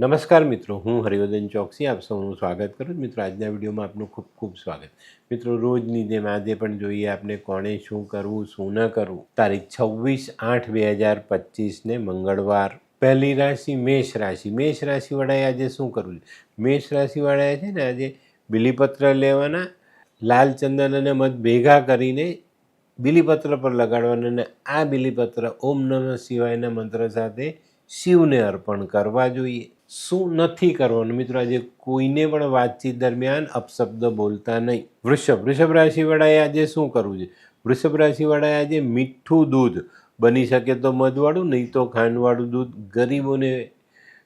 નમસ્કાર મિત્રો, હું હરિવર્ધન ચોકસી, આપ સૌનું સ્વાગત કરું. મિત્રો, આજના વિડીયોમાં આપનું ખૂબ ખૂબ સ્વાગત. મિત્રો, રોજની જેમ આજે પણ જોઈએ આપણે કોણે શું કરવું, શું ન કરવું. તારીખ છવ્વીસ આઠ બે હજાર પચીસને મંગળવાર. પહેલી રાશિ મેષ રાશિ. મેષ રાશિવાળાએ આજે શું કરવું મેષ રાશિવાળાએ છે ને આજે બિલીપત્ર લેવાના, લાલ ચંદન અને મધ ભેગા કરીને બિલીપત્ર પર લગાડવાના અને આ બિલીપત્ર ઓમ નમઃ શિવાયના મંત્ર સાથે શિવને અર્પણ કરવા જોઈએ. શું નથી કરવાનું? મિત્રો, આજે કોઈને પણ વાતચીત દરમિયાન અપશબ્દ બોલતા નહીં. વૃષભ વૃષભ રાશિવાળાએ આજે શું કરવું છે? વૃષભ રાશિવાળાએ આજે મીઠું દૂધ. બની શકે તો મધવાળું, નહીં તો ખાંડવાળું દૂધ. ગરીબોને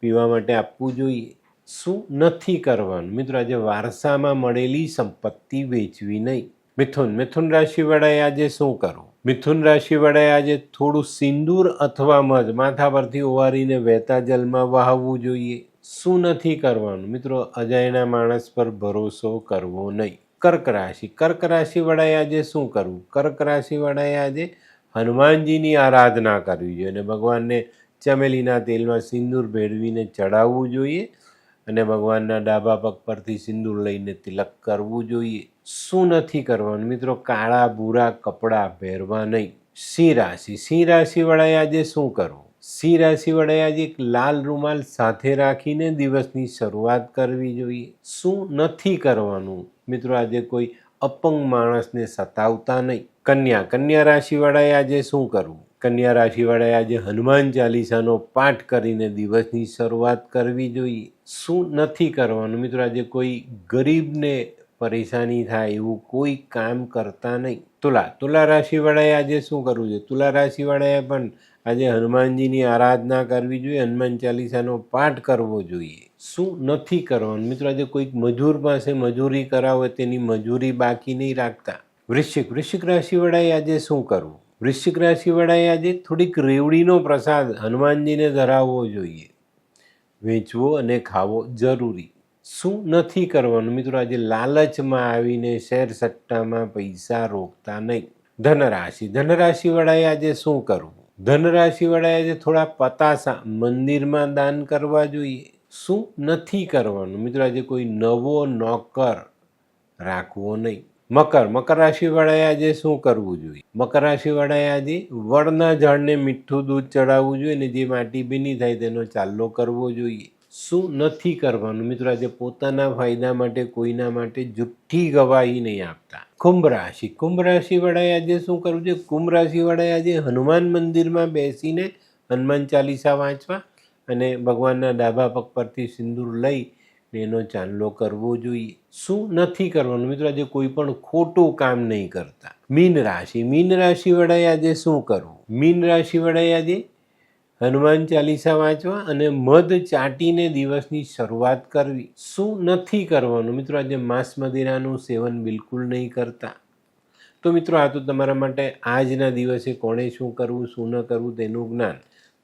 પીવા માટે આપવું જોઈએ. શું નથી કરવાનું? મિત્રો, આજે વારસામાં મળેલી સંપત્તિ વેચવી નહીં. મિથુન મિથુન રાશિવાળાએ આજે શું કરવું? મિથુન રાશિવાળાએ આજે થોડું સિંદૂર અથવા મધ, માથા પરથી ઓવારીને વહેતા જલમાં વહાવવું જોઈએ. શું નથી કરવાનું? મિત્રો અજાયણા માણસ પર ભરોસો કરવો નહીં. કર્ક રાશિ, કર્ક રાશિવાળાએ આજે શું કરવું? કર્ક રાશિવાળાએ આજે હનુમાનજીની આરાધના કરવી જોઈએ અને ભગવાનને ચમેલીના તેલમાં સિંદૂર ભેળવીને ચડાવવું જોઈએ. અને ભગવાનના ડાબા પગ પરથી સિંદૂર લઈને તિલક કરવું જોઈએ. શું નથી કરવાનું? મિત્રો, કાળા, ભૂરા કપડાં પહેરવા નહીં. સિંહ રાશિ? સિંહ રાશિવાળાએ આજે શું કરવું? સિંહ રાશિવાળાએ આજે એક લાલ રૂમાલ સાથે રાખીને દિવસની શરૂઆત કરવી જોઈએ. શું નથી કરવાનું? મિત્રો, આજે કોઈ અપંગ માણસને સતાવતા નહીં. કન્યા? કન્યા રાશિવાળાએ આજે શું કરવું? કન્યા રાશિવાળાએ આજે હનુમાન ચાલીસાનો પાઠ કરીને દિવસની શરૂઆત કરવી જોઈએ. શું નથી કરવાનું? મિત્રો, આજે કોઈ ગરીબને પરેશાની થાય એવું કોઈ કામ કરતા નહીં. તુલા તુલા રાશિવાળાએ આજે શું કરવું જોઈએ? તુલા રાશિવાળાએ પણ આજે હનુમાનજીની આરાધના કરવી જોઈએ, હનુમાન ચાલીસાનો પાઠ કરવો જોઈએ. શું નથી કરવાનું? મિત્રો, આજે કોઈક મજૂર પાસે મજૂરી કરાવે તેની મજૂરી બાકી નહીં રાખતા. વૃશ્ચિક વૃશ્ચિક રાશિવાળાએ આજે શું કરવું? વૃશ્ચિક રાશિવાળાએ આજે થોડીક રેવડીનો પ્રસાદ હનુમાનજીને ધરાવવો જોઈએ. વેચવો અને ખાવો જરૂરી. શું નથી કરવાનું? મિત્રો, આજે લાલચમાં આવીને શેર સટ્ટામાં પૈસા રોકતા નહીં. ધનરાશિ. ધનરાશિવાળાએ આજે શું કરવું? ધનરાશિવાળાએ આજે થોડા પતાસા મંદિરમાં દાન કરવા જોઈએ. શું નથી કરવાનું? મિત્રો, આજે કોઈ નવો નોકર રાખવો નહીં. મકર. મકર રાશિવાળાએ આજે શું કરવું જોઈએ? મકર રાશિવાળાએ આજે વડના ઝાડને મીઠું દૂધ ચડાવવું જોઈએ અને જે માટી ભીની થાય તેનો ચાલ્લો કરવો જોઈએ. શું નથી કરવાનું? મિત્રો, આજે પોતાના ફાયદા માટે, કોઈના માટે જુઠ્ઠી ગવાહી નહીં આપતા. કુંભ રાશિ. કુંભ રાશિવાળાએ આજે શું કરવું છે કુંભ રાશિવાળાએ આજે હનુમાન મંદિરમાં બેસીને હનુમાન ચાલીસા વાંચવા અને ભગવાનના ડાબા પગ પરથી સિંદૂર લઈ એનો ચાંદલો કરવો જોઈએ. શું નથી કરવાનું? મિત્રો, આજે કોઈ પણ ખોટું કામ નહીં કરતા. મીન રાશિ. મીન રાશિ રાશિવાળાએ આજે શું કરવું? મીન રાશિ રાશિવાળાએ આજે હનુમાન ચાલીસા વાંચવા અને મધ ચાટીને દિવસની શરૂઆત કરવી. શું નથી કરવાનું? મિત્રો, આજે માંસ મદિરાનું સેવન બિલકુલ નહીં કરતા. તો મિત્રો, આ તો તમારા માટે આજના દિવસે કોણે શું કરવું, શું ન કરવું તેનું જ્ઞાન.